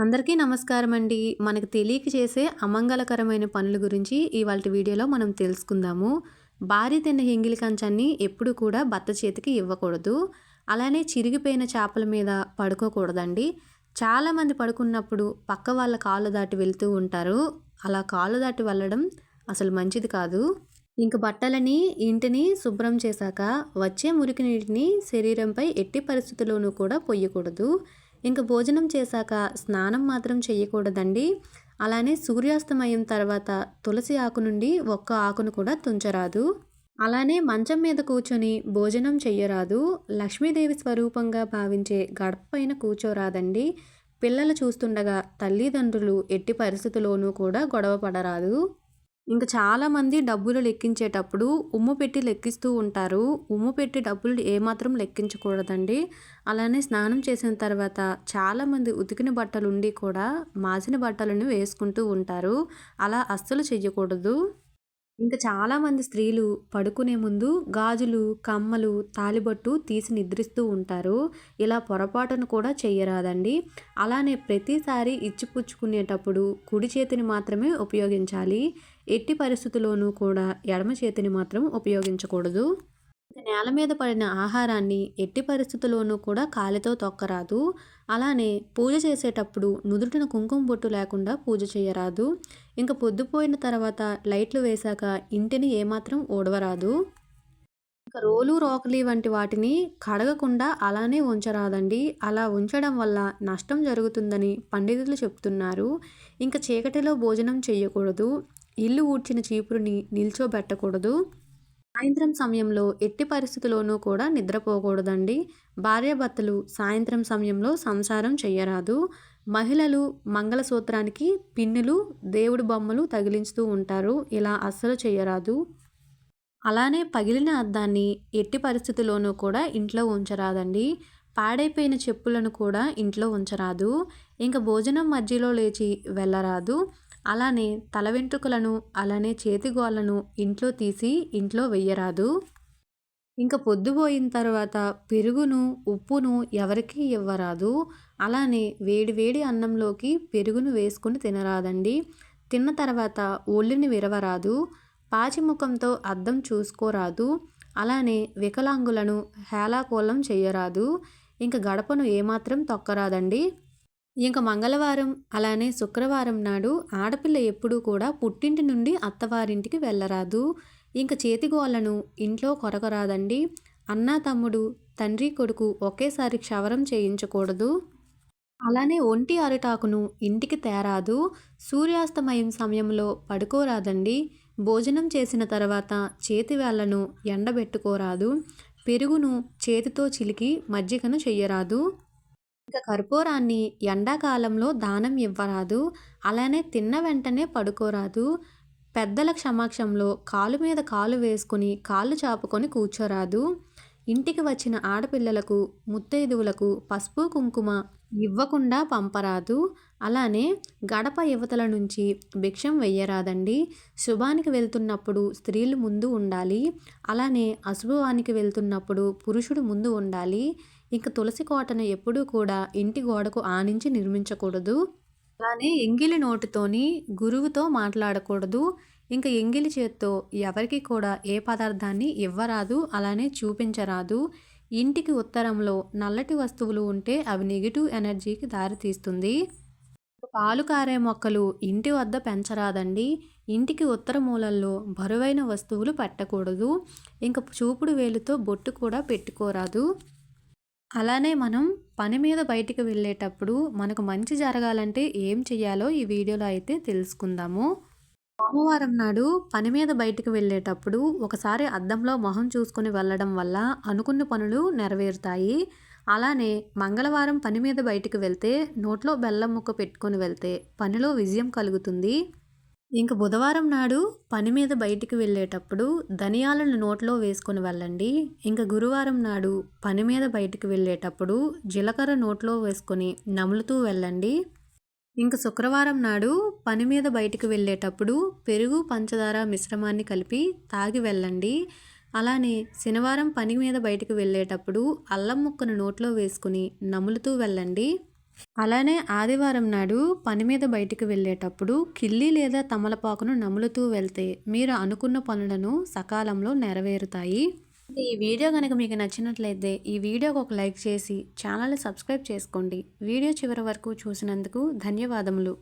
అందరికీ నమస్కారం అండి మనకు తెలియక చేసే అమంగళకరమైన పనుల గురించి ఇవాళ వీడియోలో మనం తెలుసుకుందాము. భారీ తిన్న ఎంగిలి కంచాన్ని ఎప్పుడు కూడా భర్త చేతికి ఇవ్వకూడదు. అలానే చిరిగిపోయిన చేపల మీద పడుకోకూడదండి. చాలామంది పడుకున్నప్పుడు పక్క వాళ్ళ కాళ్ళు దాటి వెళ్తూ ఉంటారు. అలా కాళ్ళు దాటి వెళ్ళడం అసలు మంచిది కాదు. ఇంక బట్టలని ఇంటిని శుభ్రం చేశాక వచ్చే మురికి నీటిని శరీరంపై ఎట్టి పరిస్థితుల్లోనూ కూడా పొయ్యకూడదు. ఇంకా భోజనం చేశాక స్నానం మాత్రం చేయకూడదండి అలానే సూర్యాస్తమయం తర్వాత తులసి ఆకు నుండి ఒక్క ఆకును కూడా తుంచరాదు. అలానే మంచం మీద కూర్చొని భోజనం చెయ్యరాదు. లక్ష్మీదేవి స్వరూపంగా భావించే గడప పైన కూర్చోరాదండి. పిల్లలు చూస్తుండగా తల్లిదండ్రులు ఎట్టి పరిస్థితుల్లోనూ కూడా గొడవ పడరాదు. ఇంకా చాలామంది డబ్బులు లెక్కించేటప్పుడు ఉమ్ము పెట్టి లెక్కిస్తూ ఉంటారు. ఉమ్ము పెట్టి డబ్బులు ఏమాత్రం లెక్కించకూడదండి. అలానే స్నానం చేసిన తర్వాత చాలామంది ఉతికిన బట్టలు ఉండి కూడా మాసిన బట్టలను వేసుకుంటూ ఉంటారు. అలా అస్సలు చెయ్యకూడదు. ఇంకా చాలామంది స్త్రీలు పడుకునే ముందు గాజులు కమ్మలు తాలిబట్టు తీసి నిద్రిస్తూ ఉంటారు. ఇలా పొరపాటును కూడా చేయరాదండి అలానే ప్రతిసారి ఇచ్చిపుచ్చుకునేటప్పుడు కుడి చేతిని మాత్రమే ఉపయోగించాలి. ఎట్టి పరిస్థితుల్లోనూ కూడా ఎడమ చేతిని మాత్రం ఉపయోగించకూడదు. నేల మీద పడిన ఆహారాన్ని ఎట్టి పరిస్థితుల్లోనూ కూడా కాలితో తొక్కరాదు. అలానే పూజ చేసేటప్పుడు నుదుటిన కుంకుమ బొట్టు లేకుండా పూజ చేయరాదు. ఇంకా పొద్దుపోయిన తర్వాత లైట్లు వేశాక ఇంటిని ఏమాత్రం ఓడవరాదు ఇంకా రోలు రోకలి వంటి వాటిని కడగకుండా అలానే ఉంచరాదండి. అలా ఉంచడం వల్ల నష్టం జరుగుతుందని పండితులు చెప్తున్నారు. ఇంకా చీకటిలో భోజనం చేయకూడదు. ఇల్లు ఊడ్చిన చీపురుని నిల్చోబెట్టకూడదు. సాయంత్రం సమయంలో ఎట్టి పరిస్థితుల్లోనూ కూడా నిద్రపోకూడదండి. భార్యాభర్తలు సాయంత్రం సమయంలో సంసారం చేయరాదు మహిళలు మంగళసూత్రానికి పిన్నులు దేవుడి బొమ్మలు తగిలించుతూ ఉంటారు. ఇలా అస్సలు చేయరాదు అలానే పగిలిన అద్దాన్ని ఎట్టి పరిస్థితుల్లోనూ కూడా ఇంట్లో ఉంచరాదండి. పాడైపోయిన చెప్పులను కూడా ఇంట్లో ఉంచరాదు. ఇంకా భోజనం మధ్యలో లేచి వెళ్ళరాదు. అలానే తల వెంట్రుకలను అలానే చేతిగోళ్ళను ఇంట్లో తీసి ఇంట్లో వెయ్యరాదు. ఇంకా పొద్దుపోయిన తర్వాత పెరుగును ఉప్పును ఎవరికీ ఇవ్వరాదు. అలానే వేడివేడి అన్నంలోకి పెరుగును వేసుకుని తినరాదండి. తిన్న తర్వాత ఒళ్ళుని విరవరాదు. పాచిముఖంతో అద్దం చూసుకోరాదు. అలానే వికలాంగులను హేళాకోళం చేయరాదు ఇంకా గడపను ఏమాత్రం తొక్కరాదండి. ఇంకా మంగళవారం అలానే శుక్రవారం నాడు ఆడపిల్ల ఎప్పుడూ కూడా పుట్టింటి నుండి అత్తవారింటికి వెళ్ళరాదు. ఇంకా చేతిగోళ్ళను ఇంట్లో కొరకరాదండి అన్నా తమ్ముడు తండ్రి కొడుకు ఒకేసారి క్షవరం చేయించకూడదు. అలానే ఒంటి అరిటాకును ఇంటికి తేరాదు. సూర్యాస్తమయం సమయంలో పడుకోరాదండి. భోజనం చేసిన తర్వాత చేతివేళ్ళను ఎండబెట్టుకోరాదు. పెరుగును చేతితో చిలికి మజ్జిగను చెయ్యరాదు. ఇంకా కర్పూరాన్ని ఎండాకాలంలో దానం ఇవ్వరాదు అలానే తిన్న వెంటనే పడుకోరాదు. పెద్దల క్షమాక్షంలో కాలు మీద కాలు వేసుకొని కాళ్ళు చాపుకొని కూర్చోరాదు. ఇంటికి వచ్చిన ఆడపిల్లలకు ముత్తైదువులకు పసుపు కుంకుమ ఇవ్వకుండా పంపరాదు. అలానే గడప యువతల నుంచి భిక్షం వెయ్యరాదండి. శుభానికి వెళ్తున్నప్పుడు స్త్రీలు ముందు ఉండాలి. అలానే అశుభవానికి వెళ్తున్నప్పుడు పురుషుడు ముందు ఉండాలి. ఇంక తులసి కోటను ఎప్పుడూ కూడా ఇంటి గోడకు ఆనించి నిర్మించకూడదు. అలానే ఎంగిలి నోటితోని గురువుతో మాట్లాడకూడదు. ఇంకా ఎంగిలి చేత్తో ఎవరికి కూడా ఏ పదార్థాన్ని ఇవ్వరాదు అలానే చూపించరాదు. ఇంటికి ఉత్తరంలో నల్లటి వస్తువులు ఉంటే అవి నెగిటివ్ ఎనర్జీకి దారితీస్తుంది. పాలు కారే మొక్కలు ఇంటి వద్ద పెంచరాదండి. ఇంటికి ఉత్తర మూలల్లో బరువైన వస్తువులు పెట్టకూడదు. ఇంకా చూపుడు వేలుతో బొట్టు కూడా పెట్టుకోరాదు. అలానే మనం పని మీద బయటికి వెళ్ళేటప్పుడు మనకు మంచి జరగాలంటే ఏం చేయాలో ఈ వీడియోలో అయితే తెలుసుకుందాము. సోమవారం నాడు పని మీద బయటికి వెళ్ళేటప్పుడు ఒకసారి అద్దంలో మొహం చూసుకుని వెళ్ళడం వల్ల అనుకున్న పనులు నెరవేరుతాయి. అలానే మంగళవారం పని మీద బయటికి వెళ్తే నోట్లో బెల్లం ముక్క పెట్టుకొని వెళ్తే పనిలో విజయం కలుగుతుంది. ఇంక బుధవారం నాడు పని మీద బయటికి వెళ్ళేటప్పుడు ధనియాలను నోట్లో వేసుకుని వెళ్ళండి. ఇంక గురువారం నాడు పని మీద బయటికి వెళ్ళేటప్పుడు జీలకర్ర నోట్లో వేసుకొని నములుతూ వెళ్ళండి. ఇంక శుక్రవారం నాడు పని మీద బయటికి వెళ్ళేటప్పుడు పెరుగు పంచదార మిశ్రమాన్ని కలిపి తాగి వెళ్ళండి. అలానే శనివారం పని మీద బయటికి వెళ్ళేటప్పుడు అల్లం ముక్కను నోట్లో వేసుకుని నములుతూ వెళ్ళండి. అలానే ఆదివారం నాడు పని మీద బయటికి వెళ్ళేటప్పుడు కిల్లి లేదా తమలపాకును నములుతూ వెళ్తే మీరు అనుకున్న పనులను సకాలంలో నెరవేరుతాయి. ఈ వీడియో కనుక మీకు నచ్చినట్లయితే ఈ వీడియోకి ఒక లైక్ చేసి ఛానల్ని సబ్స్క్రైబ్ చేసుకోండి. వీడియో చివరి వరకు చూసినందుకు ధన్యవాదములు.